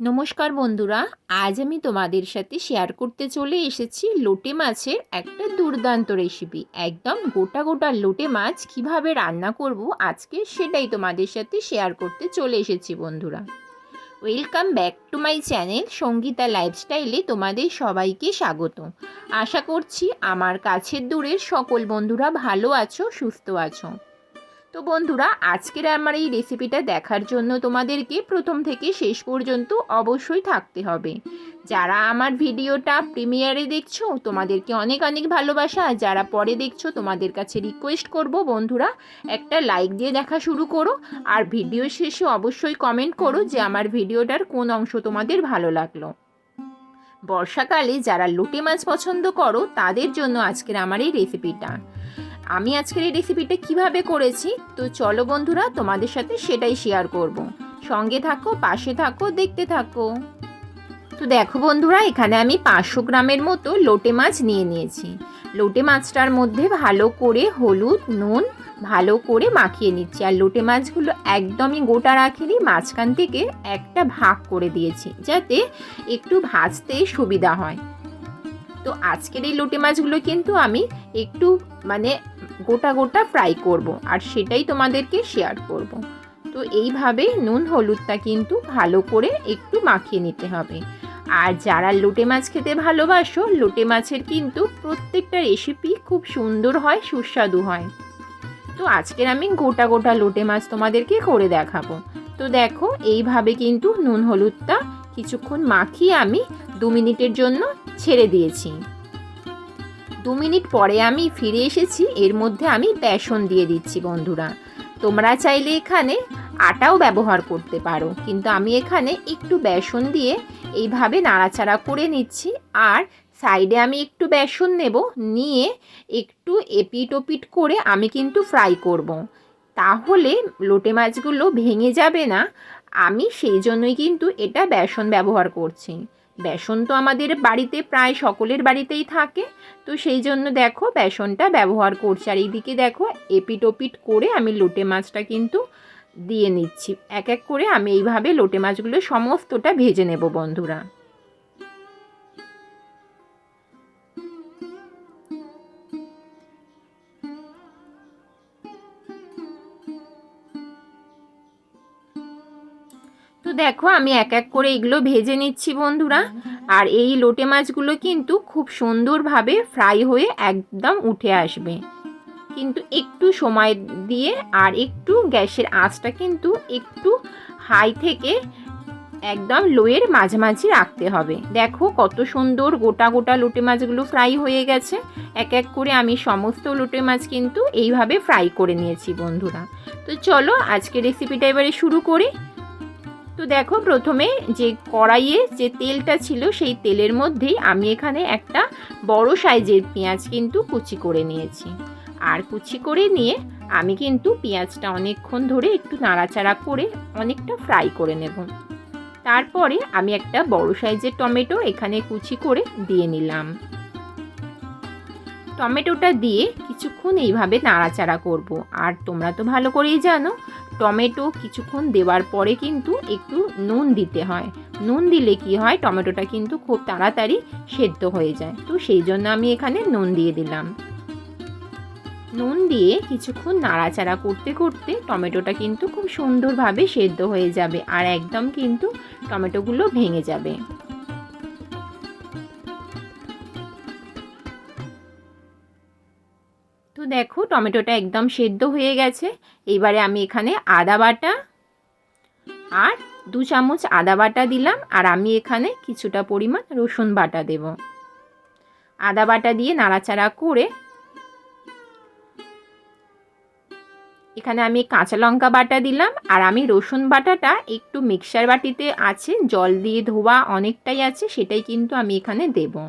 নমস্কার বন্ধুরা, আজ আমি তোমাদের সাথে শেয়ার করতে চলে এসেছি লোটে মাছের একটা দুর্দান্ত রেসিপি একদম গোটা গোটা লোটে মাছ কীভাবে রান্না করব আজকে সেটাই তোমাদের সাথে শেয়ার করতে চলে এসেছি বন্ধুরা। Welcome back to my channel Sangeeta লাইফস্টাইলে তোমাদের সবাইকে স্বাগত। আশা করছি আমার কাছের দূরের সকল বন্ধুরা ভালো আছো, সুস্থ আছো। তো বন্ধুরা, আজকের আমার এই রেসিপিটা দেখার জন্য তোমাদেরকে প্রথম থেকে শেষ পর্যন্ত অবশ্যই থাকতে হবে। যারা আমার ভিডিওটা প্রিমিয়ারে দেখছ, তোমাদেরকে অনেক অনেক ভালোবাসা। আর যারা পরে দেখছ, তোমাদের কাছে রিকোয়েস্ট করব বন্ধুরা, একটা লাইক দিয়ে দেখা শুরু করো। আর ভিডিও শেষে অবশ্যই কমেন্ট করো যে আমার ভিডিওটার কোন অংশ তোমাদের ভালো লাগল। বর্ষাকালে যারা লোটে মাছ পছন্দ করো, তাদের জন্য আজকের আমার এই রেসিপিটা আমি আজকের এই রেসিপিটা কীভাবে করেছি? তো চলো বন্ধুরা, তোমাদের সাথে সেটাই শেয়ার করব। সঙ্গে থাকো, পাশে থাকো, দেখতে থাকো। তো দেখো বন্ধুরা, এখানে আমি পাঁচশো গ্রামের মতো লোটে মাছ নিয়ে নিয়েছি। লোটে মাছটার মধ্যে ভালো করে হলুদ, নুন ভালো করে মাখিয়ে নিচ্ছি। আর লোটে মাছগুলো একদমই গোটা রাখিনি, মাঝখান থেকে একটা ভাগ করে দিয়েছি, যাতে একটু ভাজতে সুবিধা হয়। তো আজকের এই লোটে মাছগুলো কিন্তু আমি একটু মানে গোটা গোটা ফ্রাই করব আর সেটাই তোমাদেরকে শেয়ার করব। তো এইভাবে নুন হলুদটা কিন্তু ভালো করে একটু মাখিয়ে নিতে হবে। আর যারা লোটে মাছ খেতে ভালোবাসো, লোটে মাছের কিন্তু প্রত্যেকটা রেসিপি খুব সুন্দর হয়, সুস্বাদু হয়। তো আজকের আমি গোটা গোটা লোটে মাছ তোমাদেরকে করে দেখাবো। তো দেখো, এইভাবে কিন্তু নুন হলুদটা কিছুক্ষণ মাখিয়ে আমি দু মিনিটের জন্য ছেড়ে দিয়েছি। দু মিনিট পরে আমি ফিরে এসেছি, এর মধ্যে আমি বেসন দিয়ে দিচ্ছি বন্ধুরা তোমরা চাইলে এখানে আটাও ব্যবহার করতে পারো, কিন্তু আমি এখানে একটু বেসন দিয়ে এইভাবে নাড়াচাড়া করে নিচ্ছি আর সাইডে আমি একটু বেসন নেব, নিয়ে একটু এপিট ওপিট করে আমি কিন্তু ফ্রাই করব। তাহলে লোটে মাছগুলো ভেঙে যাবে না, আমি সেই জন্যই কিন্তু এটা বেসন ব্যবহার করছি বেসন তো আমাদের বাড়িতে প্রায় সকলের বাড়িতেই থাকে। তো সেই জন্য দেখো বেসনটা ব্যবহার করছি। আর এইদিকে দেখো এপিট ওপিট করে আমি লোটে মাছটা কিন্তু দিয়ে নিচ্ছি। এক এক করে আমি এইভাবে লোটে মাছগুলো সমস্তটা ভেজে নেব বন্ধুরা। দেখো, আমি এক এক করে এগুলো ভেজে নিচ্ছি বন্ধুরা। আর এই লোটে মাছগুলো কিন্তু খুব সুন্দরভাবে ফ্রাই হয়ে একদম উঠে আসবে। কিন্তু একটু সময় দিয়ে আর একটু গ্যাসের আঁচটা কিন্তু একটু হাই থেকে একদম লোয়ের মাঝামাঝি রাখতে হবে। দেখো কত সুন্দর গোটা গোটা লোটে মাছগুলো ফ্রাই হয়ে গেছে। এক এক করে আমি সমস্ত লোটে মাছ কিন্তু এইভাবে ফ্রাই করে নিয়েছি বন্ধুরা। তো চলো আজকে রেসিপিটা এবারে শুরু করি। তো দেখো প্রথমে যে কড়াইয়ে যে তেলটা ছিল সেই তেলের মধ্যেই আমি এখানে একটা বড় সাইজের পেঁয়াজ কিন্তু কুচি করে নিয়েছি। আর কুচি করে নিয়ে আমি কিন্তু পেঁয়াজটা অনেকক্ষণ ধরে একটু নাড়াচাড়া করে অনেকটা ফ্রাই করে নেব। তারপরে আমি একটা বড় সাইজের টমেটো এখানে কুচি করে দিয়ে নিলাম। টমেটোটা দিয়ে কিছুক্ষণ এইভাবে নাড়াচাড়া করব। আর তোমরা তো ভালো করেই জানো, টমেটো কিছুক্ষণ দেওয়ার পরে কিন্তু একটু নুন দিতে হয়। নুন দিলে কি হয়, টমেটোটা কিন্তু খুব তাড়াতাড়ি সেদ্ধ হয়ে যায়। তো সেই জন্য আমি এখানে নুন দিয়ে দিলাম। নুন দিয়ে কিছুক্ষণ নাড়াচাড়া করতে করতে টমেটোটা কিন্তু খুব সুন্দরভাবে সেদ্ধ হয়ে যাবে আর একদম কিন্তু টমেটোগুলো ভেঙে যাবে। তো দেখো টমেটোটা একদম সেদ্ধ হয়ে গেছে। এইবারে আমি এখানে আদা বাটা আর দু চামচ আদা বাটা দিলাম আর আমি এখানে কিছুটা পরিমাণ রসুন বাটা দেব। আদা বাটা দিয়ে নাড়াচাড়া করে এখানে আমি কাঁচা লঙ্কা বাটা দিলাম আর আমি রসুন বাটাটা একটু মিক্সার বাটিতে আছে, জল দিয়ে ধোয়া অনেকটাই আছে, সেটাই কিন্তু আমি এখানে দেবো।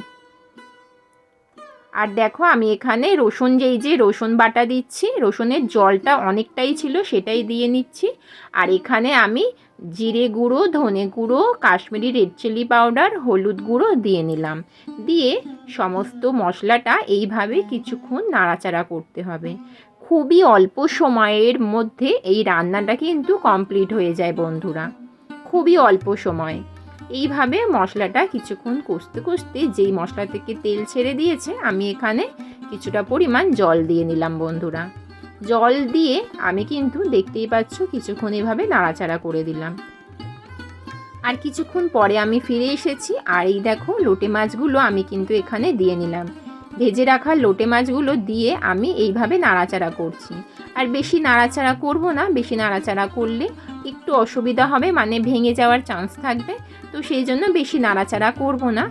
আর দেখো আমি এখানে রসুন, যেই যে রসুন বাটা দিচ্ছি, রসুনের জলটা অনেকটাই ছিল সেটাই দিয়ে নিচ্ছি। আর এখানে আমি জিরে গুঁড়ো, ধনে গুঁড়ো, কাশ্মীরি রেড চিলি পাউডার, হলুদ গুঁড়ো দিয়ে নিলাম। দিয়ে সমস্ত মশলাটা এইভাবে কিছুক্ষণ নাড়াচাড়া করতে হবে। খুবই অল্প সময়ের মধ্যে এই রান্নাটা কিন্তু কমপ্লিট হয়ে যায় বন্ধুরা। খুবই অল্প সময়। এইভাবে মশলাটা কিছুক্ষণ কষতে কষতে যেই মশলা থেকে তেল ছেড়ে দিয়েছে, আমি এখানে কিছুটা পরিমাণ জল দিয়ে নিলাম বন্ধুরা। জল দিয়ে আমি কিন্তু দেখতেই পাচ্ছ কিছুক্ষণ এভাবে নাড়াচাড়া করে দিলাম। আর কিছুক্ষণ পরে আমি ফিরে এসেছি, আর এই দেখো লোটে মাছগুলো আমি কিন্তু এখানে দিয়ে নিলাম। ভেজে রাখা লোটে মাছগুলো দিয়ে আমি এইভাবে নাড়াচাড়া করছি। আর বেশি নাড়াচাড়া করব না, বেশি নাড়াচাড়া করলে একটু অসুবিধা হবে মানে ভেঙে যাওয়ার চান্স থাকবে। তো সেই জন্য বেশি নাড়াচাড়া করব না।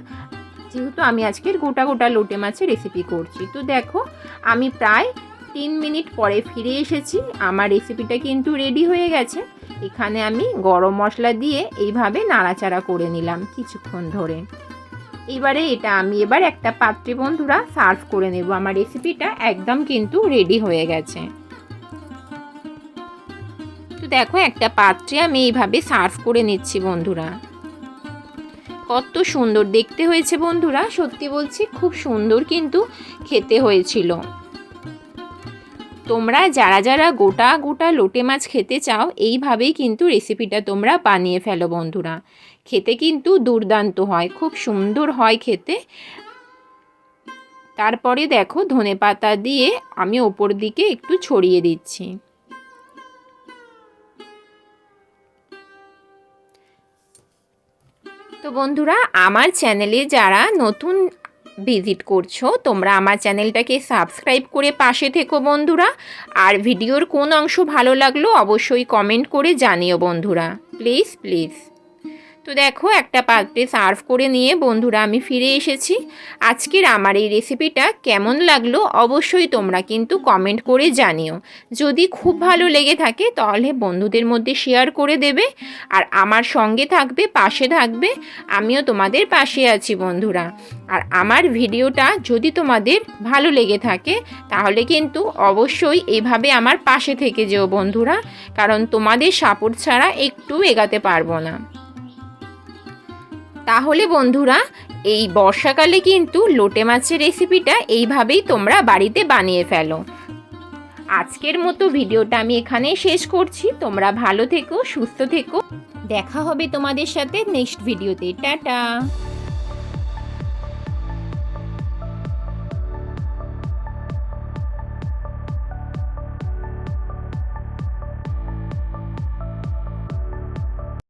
যেহেতু আমি আজকের গোটা গোটা লোটে মাছের রেসিপি করছি। তো দেখো, আমি প্রায় তিন মিনিট পরে ফিরে এসেছি। আমার রেসিপিটা কিন্তু রেডি হয়ে গেছে। এখানে আমি গরম মশলা দিয়ে এইভাবে নাড়াচাড়া করে নিলাম কিছুক্ষণ ধরে। এবারে এটা আমি এবার একটা পাত্রে বন্ধুরা সার্ভ করে নেব। আমার রেসিপিটা একদম কিন্তু রেডি হয়ে গেছে। তো দেখো, একটা পাত্রে আমি এইভাবে সার্ভ করে নিচ্ছি বন্ধুরা। কত সুন্দর দেখতে হয়েছে বন্ধুরা, সত্যি বলছি খুব সুন্দর কিন্তু খেতে হয়েছিল। তোমরা যারা যারা গোটা গোটা লোটে মাছ খেতে চাও, এইভাবেই কিন্তু রেসিপিটা তোমরা বানিয়ে ফেলো বন্ধুরা। খেতে কিন্তু দুর্দান্ত হয়, খুব সুন্দর হয় খেতে। তারপরে দেখো ধনে পাতা দিয়ে আমি ওপর দিকে একটু ছড়িয়ে দিচ্ছি। তো বন্ধুরা, আমার চ্যানেলে যারা নতুন ভিজিট করছ, তোমরা আমার চ্যানেলটাকে সাবস্ক্রাইব করে পাশে থেকো বন্ধুরা। আর ভিডিওর কোন অংশ ভালো লাগল অবশ্যই কমেন্ট করে জানিও বন্ধুরা। Please please. তো দেখো, একটা পাত্রে সার্ভ করে নিয়ে বন্ধুরা আমি ফিরে এসেছি। আজকের আমার এই রেসিপিটা কেমন লাগল অবশ্যই তোমরা কিন্তু কমেন্ট করে জানিও। যদি খুব ভালো লেগে থাকে তাহলে বন্ধুদের মধ্যে শেয়ার করে দেবে আর আমার সঙ্গে থাকবে, পাশে থাকবে, আমিও তোমাদের পাশে আছি বন্ধুরা। আর আমার ভিডিওটা যদি তোমাদের ভালো লেগে থাকে তাহলে কিন্তু অবশ্যই এভাবে আমার পাশে থেকে যেও বন্ধুরা, কারণ তোমাদের সাপোর্ট ছাড়া একটু এগাতে পারব না। তাহলে বন্ধুরা, এই বর্ষাকালে কিন্তু লোটে মাছের রেসিপিটা এইভাবেই তোমরা বাড়িতে বানিয়ে ফেলো। আজকের মতো ভিডিওটা আমি এখানেই শেষ করছি। তোমরা ভালো থেকো, সুস্থ থেকো। দেখা হবে তোমাদের সাথে নেক্সট ভিডিওতে। টাটা!